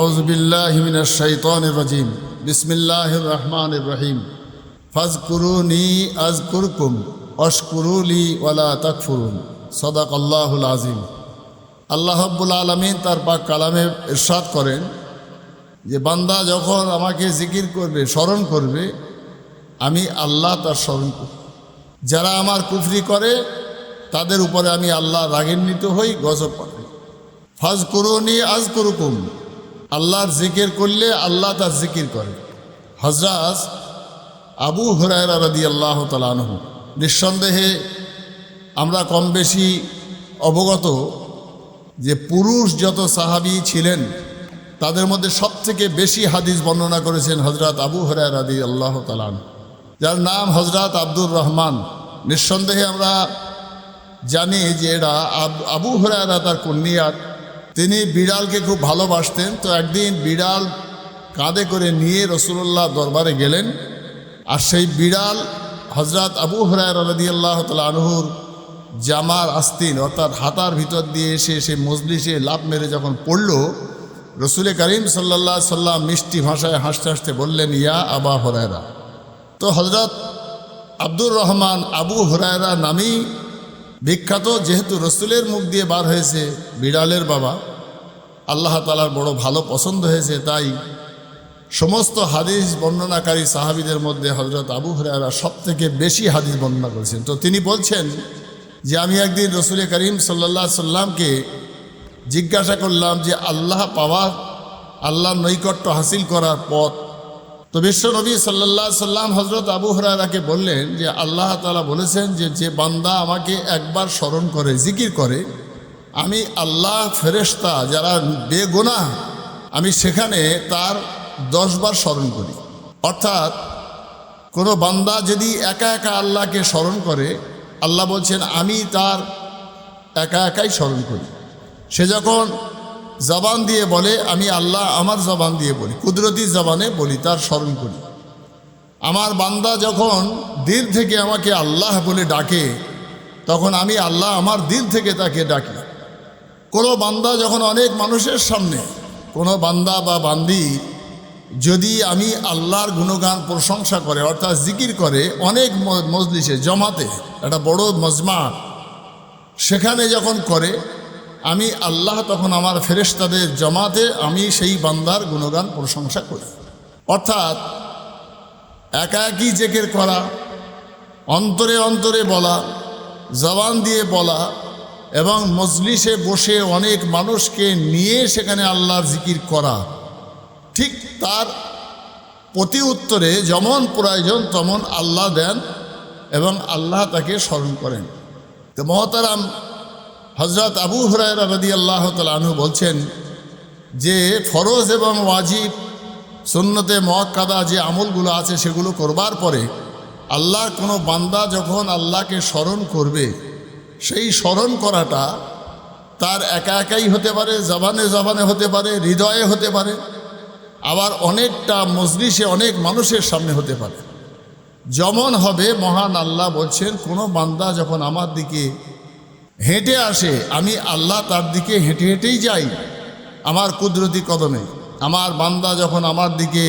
আউজবিল্লাহমিন শৈতন রাজিম। বিসমিল্লাহ রহমান রহিম। ফাজকুরুনি আজকুরকুম অশকুরুলি ওয়ালা তাকফুরুন। সদাক আল্লাহুল আজিম আল্লাহ হব্বুল আলমিন তার পাক কালামে ইরশাদ করেন যে, বান্দা যখন আমাকে জিকির করবে, স্মরণ করবে, আমি আল্লাহ তার স্মরণ করব। যারা আমার কুফরি করে, তাদের উপরে আমি আল্লাহ রাগান্বিত হই, গজব করে। ফাজ করুনি আজ করুকুম আল্লাহর জিকির করলে আল্লাহ তার জিকির করে। হজরাজ আবু হরায়রা রাদি আল্লাহ তালানহ নিঃসন্দেহে আমরা কম বেশি অবগত যে পুরুষ যত সাহাবি ছিলেন, তাদের মধ্যে সবথেকে বেশি হাদিস বর্ণনা করেছেন হজরত আবু হরায় রাদি আল্লাহ তালান যার নাম হজরত আব্দুর রহমান। নিঃসন্দেহে আমরা জানি যে এরা আব- হরায়রা তার কন্যাত তিনি বিড়ালকে খুব ভালোবাসতেন। তো একদিন বিড়াল কাঁধে করে নিয়ে রসুল্লাহ দরবারে গেলেন। আর সেই বিড়াল হজরত আবু হরায়রা রাদি তালা আনহুর জামার আস্তিন অর্থাৎ হাতার ভিতর দিয়ে এসে সে মজলিসে লাভ মেরে যখন পড়ল, রসুলে করিম সাল্লাহ সাল্লাম মিষ্টি ভাষায় হাসতে হাসতে বললেন, ইয়া আবা হরায়রা। তো হজরত আব্দুর রহমান আবু হরায়রা নামেই বিখ্যাত যেহেতু রসুলের মুখ দিয়ে বার হয়েছে বিড়ালের বাবা, আল্লাহ তালার বড় ভালো পছন্দ হয়েছে, তাই সমস্ত হাদিস বর্ণনাকারী সাহাবিদের মধ্যে হজরত আবু হরায়রা সব থেকে বেশি হাদিস বর্ণনা করেছেন। তো তিনি বলছেন যে, আমি একদিন রসুল করিম সাল্লাহ সাল্লামকে জিজ্ঞাসা করলাম যে, আল্লাহ পাওয়ার আল্লাহর নৈকট্য হাসিল করার পথ তো বিশ্বনবী সাল্লাহ সাল্লাম হজরত আবু হরারাকে বললেন যে আল্লাহ তালা বলেছেন যে যে বান্দা আমাকে একবার স্মরণ করে, জিকির করে, আমি আল্লাহ ফেরেশতা যারা বেগোনা আমি সেখানে তার দশবার স্মরণ করি। অর্থাৎ কোনো বান্দা যদি একা একা আল্লাহকে স্মরণ করে, আল্লাহ বলছেন, আমি তার একা একাই স্মরণ করি। সে যখন জবান দিয়ে বলে, আমি আল্লাহ আমার জবান দিয়ে বলি, কুদরতি জবানে বলি, তার স্মরণ করি। আমার বান্দা যখন দিল থেকে আমাকে আল্লাহ বলে ডাকে, তখন আমি আল্লাহ আমার দিল থেকে তাকে ডাকি। কোনো বান্দা যখন অনেক মানুষের সামনে, কোনো বান্দা বা বান্দি যদি আমি আল্লাহর গুণগান প্রশংসা করে, অর্থাৎ জিকির করে, অনেক মজলিসে, জমাতে, একটা বড় মজমা, সেখানে যখন করে আমি আল্লাহ তখন আমার ফেরেশতাদের জমাতে আমি সেই বান্দার গুণগান প্রশংসা করি। অর্থাৎ একা একই জেকের করা, অন্তরে অন্তরে বলা, জবান দিয়ে বলা এবং মজলিসে বসে অনেক মানুষকে নিয়ে সেখানে আল্লাহর জিকির করা, ঠিক তার প্রতি উত্তরে যেমন প্রয়োজন তেমন আল্লাহ দেন এবং আল্লাহ তাকে স্মরণ করেন। তো মহতারাম হজরত আবু হরায়রা রদি আল্লাহ তালু বলছেন যে ফরজ এবং ওয়াজিব সুন্নতে মহাক্কাদা যে আমলগুলো আছে সেগুলো করবার পরে আল্লাহর কোনো বান্দা যখন আল্লাহকে স্মরণ করবে, সেই স্মরণ করাটা তার একা একাই হতে পারে, জবানে জবানে হতে পারে, হৃদয়ে হতে পারে, আবার অনেকটা মজলিসে অনেক মানুষের সামনে হতে পারে। যেমন হবে মহান আল্লাহ বলছেন, কোনো বান্দা যখন আমার দিকে হেঁটে আসে, আমি আল্লাহ তার দিকে হেঁটে হেঁটেই যাই। আমার কুদরতি কদমে। আমার বান্দা যখন আমার দিকে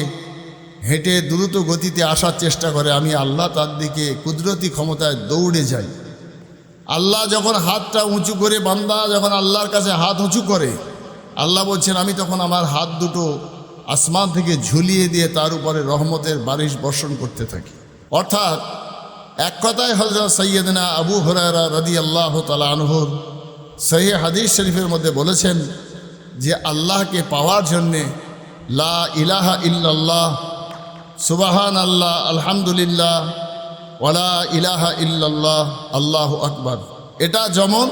হেঁটে দ্রুত গতিতে আসার চেষ্টা করে, আমি আল্লাহ তার দিকে কুদরতি ক্ষমতায় দৌড়ে যাই। আল্লাহ যখন হাতটা উঁচু করে, বান্দা যখন আল্লাহর কাছে হাত উঁচু করে, আল্লাহ বলছেন, আমি তখন আমার হাত দুটো আসমান থেকে ঝুলিয়ে দিয়ে তার উপরে রহমতের বারিশ বর্ষণ করতে থাকি। অর্থাৎ এক কথায় হজরত সৈয়দনা আবু হরারা রদি আল্লাহ তালা সহি হাদিস শরীফের মধ্যে বলেছেন যে আল্লাহকে পাওয়ার জন্যে লা ইলাহা ইল্লাল্লাহ সুবাহান আল্লাহ আলহামদুলিল্লাহ ওয়ালা ইলাহা ইল্লাল্লাহ, আল্লাহ আকবার। এটা যেমন,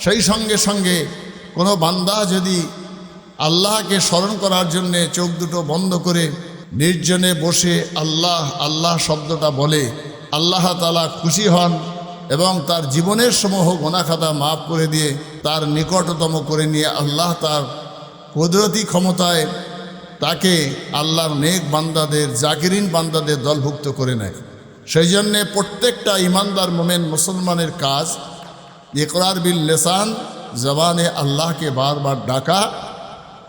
সেই সঙ্গে সঙ্গে কোনো বান্দা যদি আল্লাহকে স্মরণ করার জন্যে চোখ দুটো বন্ধ করে নির্জনে বসে আল্লাহ আল্লাহ শব্দটা বলে আল্লাহ তালা খুশি হন এবং তার জীবনের সমূহ গোনাখাতা মাফ করে দিয়ে তার নিকটতম করে নিয়ে আল্লাহ তার কুদরতি ক্ষমতায় তাকে আল্লাহর নেক বান্দাদের, জাকিরিন বান্দাদের দলভুক্ত করে নেয়। সেই জন্যে প্রত্যেকটা ইমানদার মোমেন মুসলমানের কাজ ইকরার বিল লেসান, জবানে আল্লাহকে বারবার ডাকা,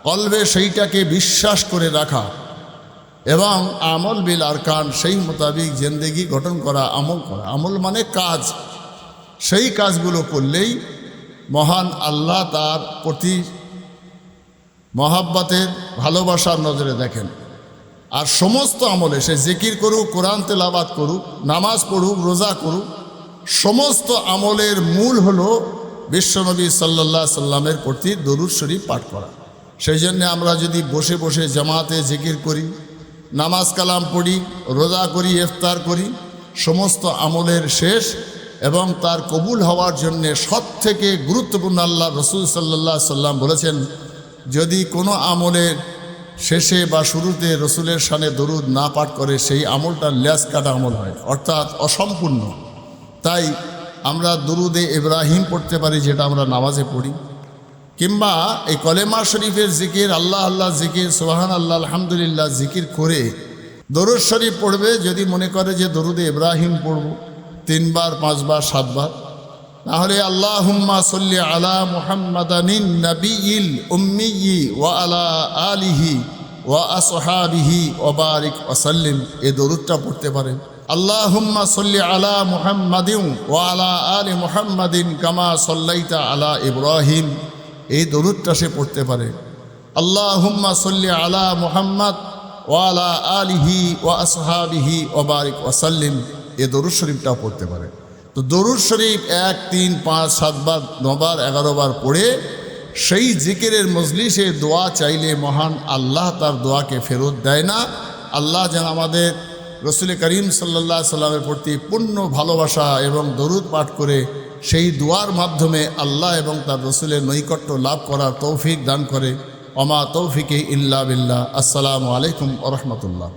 কলবে সেইটাকে বিশ্বাস করে রাখা। এবং আমল বিল আরকান, সেই মোতাবিক জেন্দেগি গঠন করা, আমল করা। আমল মানে কাজ। সেই কাজগুলো করলেই মহান আল্লাহ তার প্রতি মহাব্বাতের ভালোবাসার নজরে দেখেন। আর সমস্ত আমলে সে জিকির করুক, কোরআন তেলাবাদ করুক, নামাজ পড়ুক, রোজা করুক, সমস্ত আমলের মূল হলো বিশ্বনবী সাল্লাহ সাল্লামের প্রতি দরুদ শরীফ পাঠ করা। সেই জন্য আমরা যদি বসে বসে জামাতে জিকির করি নামাজ কালাম পড়ি, রোজা করি, ইফতার করি, সমস্ত আমলের শেষ এবং তার কবুল হওয়ার জন্যে সব থেকে গুরুত্বপূর্ণ আল্লাহ রসুল সাল্লাহ সাল্লাম বলেছেন, যদি কোনো আমলের শেষে বা শুরুতে রসুলের সানে দরুদ না পাঠ করে, সেই আমলটা ল্যাস কাটা আমল হয়, অর্থাৎ অসম্পূর্ণ। তাই আমরা দরুদে ইব্রাহিম পড়তে পারি, যেটা আমরা নামাজে পড়ি। কিংবা এই কলেমা শরীফের জিকির, আল্লাহ আল্লাহ জিকির সোহান আল্লাহ আলহামদুলিল্লাহ জিকির করে দরুদ শরীফ পড়বে, যদি মনে করে যে দরুদে ইব্রাহিম পড়ব, তিনবার, পাঁচবার, সাতবার, তাহলে আল্লাহ হুম্মা সল্লি আলা মুহাম্মাদানিন নবীল ওয়া আলা আলিহি ওয়া আসহাবিহি ওবারিক ওয়াসাল্লিম এ দরুদটা পড়তে পারেন। আল্লাহ হুম্মা সল্লি আলা মুহাম্মাদিন ওয়া আলা আলি মুহাম্মাদিন কামা সল্লাইতা আলা ইব্রাহিম। এই দরুদটা সে পড়তে পারে। আল্লাহ হুম্মা সল্লি আলা মুহাম্মদ ওয়ালা আলিহি ওয়া আসহাবিহি ওবারিক ওয়াসাল্লিম এ দরুদ শরীফটাও পড়তে পারে। তো দরুদ শরীফ এক, তিন, পাঁচ সাতবার নবার এগারোবার পড়ে সেই জিকিরের মজলিসে দোয়া চাইলে মহান আল্লাহ তার দোয়াকে ফেরত দেয় না। আল্লাহ যেন আমাদের রসুল করিম সাল্লাহ সাল্লামের প্রতি পূর্ণ ভালোবাসা এবং দরুদ পাঠ করে সেই দুয়ার মাধ্যমে আল্লাহ এবং তার রসুলের নৈকট্য লাভ করার তৌফিক দান করে। অমা তৌফিকে ইল্লা বিল্লাহ। আসসালামু আলাইকুম রহমতুল্লাহ।